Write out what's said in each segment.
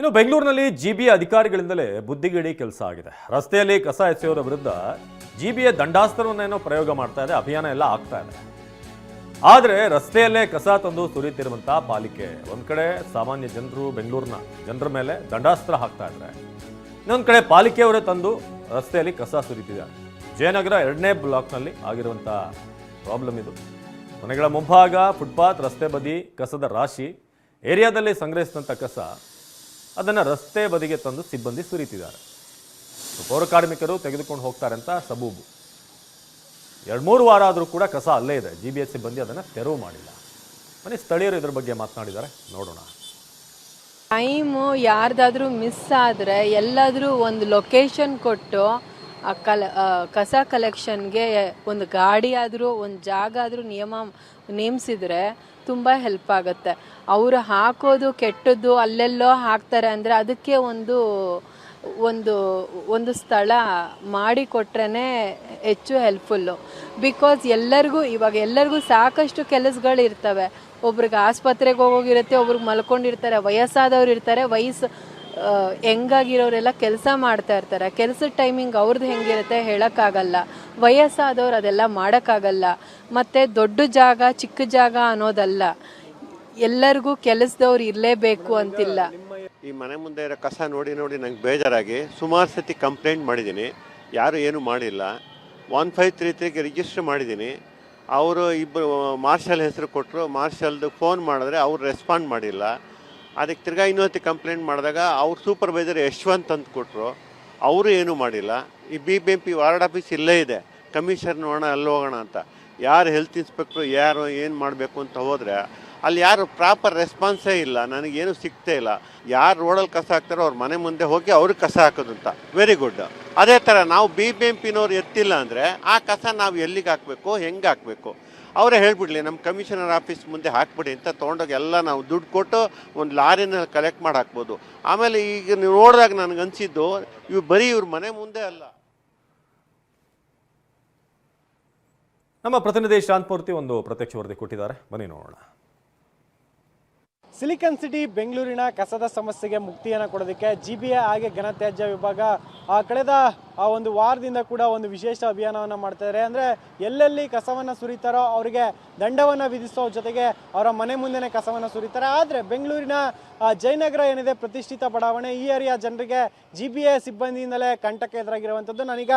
ಇನ್ನು ಬೆಂಗಳೂರಿನಲ್ಲಿ G GBA ಅಧಿಕಾರಿಗಳಿಂದಲೇ ಬುದ್ಧಿಗಿಡಿ ಕೆಲಸ ಆಗಿದೆ. ರಸ್ತೆಯಲ್ಲಿ ಕಸ ಎಸೆಯೋರ ವಿರುದ್ಧ ಜಿ ಬಿಯ ದಂಡಾಸ್ತ್ರವನ್ನೇನೋ ಪ್ರಯೋಗ ಮಾಡ್ತಾ ಇದೆ, ಅಭಿಯಾನ ಎಲ್ಲ ಆಗ್ತಾ ಇದೆ. ಆದರೆ ರಸ್ತೆಯಲ್ಲೇ ಕಸ ತಂದು ಸುರಿತಿರುವಂತ ಪಾಲಿಕೆ, ಒಂದು ಕಡೆ ಸಾಮಾನ್ಯ ಜನರು ಬೆಂಗಳೂರಿನ ಜನರ ಮೇಲೆ ದಂಡಾಸ್ತ್ರ ಹಾಕ್ತಾ ಇದ್ದಾರೆ ಇನ್ನೊಂದು ಕಡೆ ಪಾಲಿಕೆಯವರೇ ತಂದು ರಸ್ತೆಯಲ್ಲಿ ಕಸ ಸುರಿತಿದ್ದಾರೆ ಜಯನಗರ ಎರಡನೇ ಬ್ಲಾಕ್ನಲ್ಲಿ ಆಗಿರುವಂಥ ಪ್ರಾಬ್ಲಮ್ ಇದು. ಮನೆಗಳ ಮುಂಭಾಗ, ಫುಟ್ಪಾತ್ ರಸ್ತೆ ಬದಿ ಕಸದ ರಾಶಿ, ಏರಿಯಾದಲ್ಲಿ ಸಂಗ್ರಹಿಸಿದಂಥ ಕಸ ಅದನ್ನು ರಸ್ತೆ ಬದಿಗೆ ತಂದು ಸಿಬ್ಬಂದಿ ಸುರಿತಿದ್ದಾರೆ. ಪೌರ ಕಾರ್ಮಿಕರು ತೆಗೆದುಕೊಂಡು ಹೋಗ್ತಾರೆ ಅಂತ ಸಬೂಬು. ಎರಡು ಮೂರು ವಾರ ಆದರೂ ಕೂಡ ಕಸ ಅಲ್ಲೇ ಇದೆ. ಜಿ ಬಿ ಎಸ್ ಸಿಬ್ಬಂದಿ ಅದನ್ನು ತೆರವು ಮಾಡಿಲ್ಲ. ಮನೆ ಸ್ಥಳೀಯರು ಇದ್ರ ಬಗ್ಗೆ ಮಾತನಾಡಿದ್ದಾರೆ. ನೋಡೋಣ. ಟೈಮು ಯಾರ್ದಾದ್ರೂ ಮಿಸ್ ಆದರೆ ಎಲ್ಲಾದರೂ ಒಂದು ಲೊಕೇಶನ್ ಕೊಟ್ಟು ಆ ಕಲ ಕಸ ಕಲೆಕ್ಷನ್ಗೆ ಒಂದು ಗಾಡಿ ಆದರೂ ಒಂದು ಜಾಗ ಆದರೂ ನಿಯಮ ನೇಮಿಸಿದ್ರೆ ತುಂಬ ಹೆಲ್ಪ್ ಆಗುತ್ತೆ. ಅವರು ಹಾಕೋದು ಕೆಟ್ಟದ್ದು ಅಲ್ಲೆಲ್ಲೋ ಹಾಕ್ತಾರೆ ಅಂದರೆ ಅದಕ್ಕೆ ಒಂದು ಒಂದು ಒಂದು ಸ್ಥಳ ಮಾಡಿಕೊಟ್ರೇ ಹೆಚ್ಚು ಹೆಲ್ಪ್ಫುಲ್ಲು ಬಿಕಾಸ್ ಎಲ್ಲರಿಗೂ, ಇವಾಗ ಎಲ್ಲರಿಗೂ ಸಾಕಷ್ಟು ಕೆಲಸಗಳು ಇರ್ತವೆ. ಒಬ್ರಿಗೆ ಆಸ್ಪತ್ರೆಗೆ ಹೋಗೋಗಿರುತ್ತೆ, ಒಬ್ರಿಗೆ ಮಲ್ಕೊಂಡಿರ್ತಾರೆ, ವಯಸ್ಸಾದವ್ರು ಇರ್ತಾರೆ, ವಯಸ್ಸು ಹೆಂಗಾಗಿರೋರೆಲ್ಲ ಕೆಲಸ ಮಾಡ್ತಾ ಇರ್ತಾರೆ. ಕೆಲಸದ ಟೈಮಿಂಗ್ ಅವ್ರದ್ದು ಹೆಂಗಿರುತ್ತೆ ಹೇಳೋಕ್ಕಾಗಲ್ಲ. ವಯಸ್ಸಾದವ್ರು ಅದೆಲ್ಲ ಮಾಡೋಕ್ಕಾಗಲ್ಲ. ಮತ್ತು ದೊಡ್ಡ ಜಾಗ, ಚಿಕ್ಕ ಜಾಗ ಅನ್ನೋದಲ್ಲ. ಎಲ್ಲರಿಗೂ ಕೆಲಸದವ್ರು ಇರಲೇಬೇಕು ಅಂತಿಲ್ಲ. ಈ ಮನೆ ಮುಂದೆ ಇರೋ ಕಸ ನೋಡಿ ನೋಡಿ ನಂಗೆ ಬೇಜಾರಾಗಿ ಸುಮಾರು ಸತಿ ಕಂಪ್ಲೇಂಟ್ ಮಾಡಿದ್ದೀನಿ. ಯಾರು ಏನು ಮಾಡಿಲ್ಲ. ಒನ್ ಫೈವ್ ತ್ರೀ ತ್ರೀಗೆ ರಿಜಿಸ್ಟರ್ ಮಾಡಿದ್ದೀನಿ. ಅವರು ಇಬ್ಬರು ಮಾರ್ಷಲ್ ಹೆಸರು ಕೊಟ್ಟರು ಮಾರ್ಷಲ್ದು ಫೋನ್ ಮಾಡಿದ್ರೆ ಅವ್ರು ರೆಸ್ಪಾಂಡ್ ಮಾಡಿಲ್ಲ. ಅದಕ್ಕೆ ತಿರ್ಗಾ ಇನ್ನೊತ್ತಿ ಕಂಪ್ಲೇಂಟ್ ಮಾಡಿದಾಗ ಅವ್ರ ಸೂಪರ್ವೈಸರ್ ಯಶವಂತ್ ಅಂತ ಕೊಟ್ಟರು ಅವರು ಏನೂ ಮಾಡಿಲ್ಲ. ಈ B B M P ward office ಇಲ್ಲೇ ಇದೆ. ಕಮಿಷನರ್ ನೋಡೋಣ ಅಲ್ಲಿ ಹೋಗೋಣ ಅಂತ. ಯಾರು ಹೆಲ್ತ್ ಇನ್ಸ್ಪೆಕ್ಟ್ರು ಯಾರು, ಏನು ಮಾಡಬೇಕು ಅಂತ ಹೋದರೆ, ಅಲ್ಲಿ ಯಾರು ಪ್ರಾಪರ್ ರೆಸ್ಪಾನ್ಸೇ ಇಲ್ಲ. ನನಗೇನು ಸಿಗ್ತೇ ಇಲ್ಲ. ಯಾರು ರೋಡಲ್ಲಿ ಕಸ ಹಾಕ್ತಾರೋ ಅವ್ರ ಮನೆ ಮುಂದೆ ಹೋಗಿ ಅವ್ರಿಗೆ ಕಸ ಹಾಕೋದು ಅಂತ. ವೆರಿ ಗುಡ್ ಅದೇ ಥರ ನಾವು ಬಿ ಬಿ ಎಂ ಪಿನವ್ರು ಎತ್ತಿಲ್ಲ ಅಂದರೆ ಆ ಕಸ ನಾವು ಎಲ್ಲಿಗೆ ಹಾಕಬೇಕು, ಹೆಂಗೆ ಹಾಕಬೇಕು? ಅವರೇ ಹೇಳ್ಬಿಡ್ಲಿ ನಮ್ಮ ಕಮಿಷನರ್ ಆಫೀಸ್ ಮುಂದೆ ಹಾಕ್ಬಿಡಿ ಅಂತ ತೊಗೊಂಡೋಗಿ ಎಲ್ಲ ನಾವು ದುಡ್ಡು ಕೊಟ್ಟು ಒಂದು ಲಾರಿನ ಕಲೆಕ್ಟ್ ಮಾಡಿ ಹಾಕ್ಬೋದು. ಆಮೇಲೆ ಈಗ ನೀವು ನೋಡಿದಾಗ ನನಗೆ ಅನಿಸಿದ್ದು ಇವು ಬರೀ ಇವ್ರ ಮನೆ ಮುಂದೆ ಅಲ್ಲ. ನಮ್ಮ ಪ್ರತಿನಿಧಿ ಶಾಂತಮೂರ್ತಿ ಒಂದು ಪ್ರತ್ಯಕ್ಷ ವರದಿ ಕೊಟ್ಟಿದ್ದಾರೆ. ಬನ್ನಿ ನೋಡೋಣ. ಸಿಲಿಕಾನ್ ಸಿಟಿ ಬೆಂಗಳೂರಿನ ಕಸದ ಸಮಸ್ಯೆಗೆ ಮುಕ್ತಿಯನ್ನು ಕೊಡೋದಕ್ಕೆ ಜಿ ಬಿ ಎ ಹಾಗೆ ಘನತ್ಯಾಜ್ಯ ವಿಭಾಗ ಕಳೆದ, ಆ ಒಂದು ವಾರದಿಂದ ಕೂಡ ಒಂದು ವಿಶೇಷ ಅಭಿಯಾನವನ್ನು ಮಾಡ್ತಾ ಇದ್ದಾರೆ ಅಂದರೆ ಎಲ್ಲೆಲ್ಲಿ ಕಸವನ್ನು ಸುರಿತಾರೋ ಅವರಿಗೆ ದಂಡವನ್ನು ವಿಧಿಸೋ ಜೊತೆಗೆ ಅವರ ಮನೆ ಮುಂದೆನೇ ಕಸವನ್ನು ಸುರಿತಾರೆ. ಆದರೆ ಬೆಂಗಳೂರಿನ ಜಯನಗರ ಏನಿದೆ, ಪ್ರತಿಷ್ಠಿತ ಬಡಾವಣೆ, ಈ ಏರಿಯಾ ಜನರಿಗೆ ಜಿ ಬಿ ಎ ಸಿಬ್ಬಂದಿಯಿಂದಲೇ ಕಂಟಕ ಎದುರಾಗಿರುವಂಥದ್ದು. ನಾನೀಗ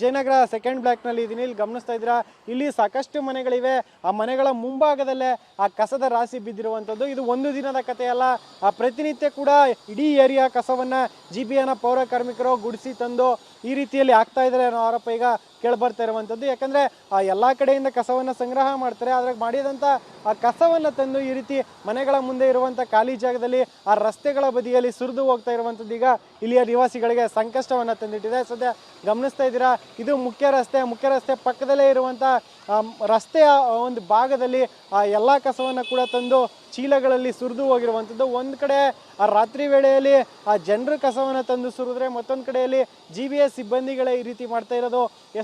ಜಯನಗರ ಸೆಕೆಂಡ್ ಬ್ಲಾಕ್ನಲ್ಲಿ ಇದ್ದೀನಿ ಇಲ್ಲಿ ಗಮನಿಸ್ತಾ ಇದ್ದೀರಾ? ಇಲ್ಲಿ ಸಾಕಷ್ಟು ಮನೆಗಳಿವೆ. ಆ ಮನೆಗಳ ಮುಂಭಾಗದಲ್ಲೇ ಆ ಕಸದ ರಾಶಿ ಬಿದ್ದಿರುವಂಥದ್ದು. ಇದು ಒಂದು ದಿನದ ಕಥೆಯಲ್ಲ. ಆ ಪ್ರತಿನಿತ್ಯ ಕೂಡ ಇಡೀ ಏರಿಯಾ ಕಸವನ್ನು ಜಿ ಬಿ ಎನ ಪೌರ ಕಾರ್ಮಿಕರು ಗುಡಿಸಿ ತಂದು ಈ ರೀತಿಯಲ್ಲಿ ಆಗ್ತಾ ಇದ್ದಾರೆ ಅನ್ನೋ ಆರೋಪ ಈಗ ಕೇಳ್ಬರ್ತಾ ಇರುವಂಥದ್ದು. ಯಾಕಂದರೆ ಆ ಎಲ್ಲ ಕಡೆಯಿಂದ ಕಸವನ್ನು ಸಂಗ್ರಹ ಮಾಡ್ತಾರೆ. ಅದ್ರಾಗ ಮಾಡಿದಂಥ ಆ ಕಸವನ್ನು ತಂದು ಈ ರೀತಿ ಮನೆಗಳ ಮುಂದೆ ಇರುವಂಥ ಖಾಲಿ ಜಾಗದಲ್ಲಿ ಆ ರಸ್ತೆಗಳ ಬದಿಯಲ್ಲಿ ಸುರಿದು ಹೋಗ್ತಾ ಇರುವಂಥದ್ದು ಈಗ ಇಲ್ಲಿಯ ನಿವಾಸಿಗಳಿಗೆ ಸಂಕಷ್ಟವನ್ನು ತಂದಿಟ್ಟಿದೆ. ಸದ್ಯ ಗಮನಿಸ್ತಾ ಇದ್ದೀರಾ? ಇದು ಮುಖ್ಯ ರಸ್ತೆ. ಮುಖ್ಯ ರಸ್ತೆ ಪಕ್ಕದಲ್ಲೇ ಇರುವಂಥ ರಸ್ತೆಯ ಒಂದು ಭಾಗದಲ್ಲಿ ಆ ಎಲ್ಲ ಕಸವನ್ನು ಕೂಡ ತಂದು ಚೀಲಗಳಲ್ಲಿ ಸುರಿದು ಹೋಗಿರುವಂಥದ್ದು. ಒಂದು ಕಡೆ ಆ ರಾತ್ರಿ ವೇಳೆಯಲ್ಲಿ ಆ ಜನರು ಕಸವನ್ನು ತಂದು ಸುರಿದ್ರೆ ಮತ್ತೊಂದು ಕಡೆಯಲ್ಲಿ ಜಿ ಬಿ ಎಸ್ ಸಿಬ್ಬಂದಿಗಳೇ ಈ ರೀತಿ ಮಾಡ್ತಾ ಇರೋದು.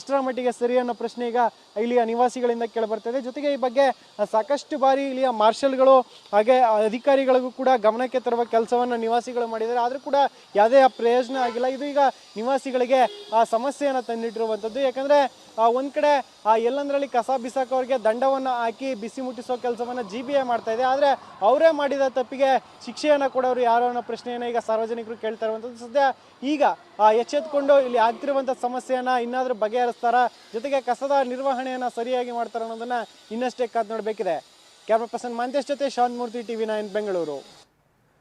ಎಷ್ಟರ ಮಟ್ಟಿಗೆ ಸರಿ ಅನ್ನೋ ಪ್ರಶ್ನೆ ಈಗ ಇಲ್ಲಿಯ ನಿವಾಸಿಗಳಿಂದ ಕೇಳಿಬರ್ತದೆ. ಜೊತೆಗೆ ಈ ಬಗ್ಗೆ ಸಾಕಷ್ಟು ಬಾರಿ ಇಲ್ಲಿಯ ಮಾರ್ಷಲ್ಗಳು ಹಾಗೆ ಅಧಿಕಾರಿಗಳಿಗೂ ಕೂಡ ಗಮನಕ್ಕೆ ತರುವ ಕೆಲಸವನ್ನು ನಿವಾಸಿಗಳು ಮಾಡಿದ್ದಾರೆ. ಆದರೂ ಕೂಡ ಯಾವುದೇ ಪ್ರಯೋಜನ ಆಗಿಲ್ಲ. ಇದು ಈಗ ನಿವಾಸಿಗಳಿಗೆ ಆ ಸಮಸ್ಯೆಯನ್ನು ತಂದಿಟ್ಟಿರುವಂಥದ್ದು. ಯಾಕಂದರೆ ಒಂದು ಕಡೆ ಎಲ್ಲಂದ್ರಲ್ಲಿ ಕಸ ಬಿಸಾಕೋರಿಗೆ ದಂಡವನ್ನು ಹಾಕಿ ಬಿಸಿ ಮುಟ್ಟಿಸೋ ಕೆಲಸವನ್ನು ಜಿ ಬಿ ಎ ಮಾಡ್ತಾ ಇದೆ. ಆದರೆ ಅವರೇ ಮಾಡಿದ ತಪ್ಪಿಗೆ ಶಿಕ್ಷೆಯನ್ನು ಕೊಡೋರು ಯಾರು ಅನ್ನೋ ಪ್ರಶ್ನೆಯನ್ನು ಈಗ ಸಾರ್ವಜನಿಕರು ಕೇಳ್ತಾ ಇರುವಂಥದ್ದು. ಸದ್ಯ ಈಗ ಎಚ್ಚೆತ್ಕೊಂಡು ಇಲ್ಲಿ ಆಗ್ತಿರುವಂಥ ಸಮಸ್ಯೆಯನ್ನು ಇನ್ನಾದರೂ ಬಗೆಹರಿಸ್ತಾರ ಜೊತೆಗೆ ಕಸದ ನಿರ್ವಹಣೆಯನ್ನು ಸರಿಯಾಗಿ ಮಾಡ್ತಾರ ಅನ್ನೋದನ್ನ ಇನ್ನಷ್ಟೇ ಕಾದು ನೋಡಬೇಕಿದೆ. ಕ್ಯಾಮ್ರಾ ಪರ್ಸನ್ ಮಂತೇಶ್ ಜೊತೆ ಶಾಂತಮೂರ್ತಿ ಟಿವಿ ನೈನ್, ಬೆಂಗಳೂರು.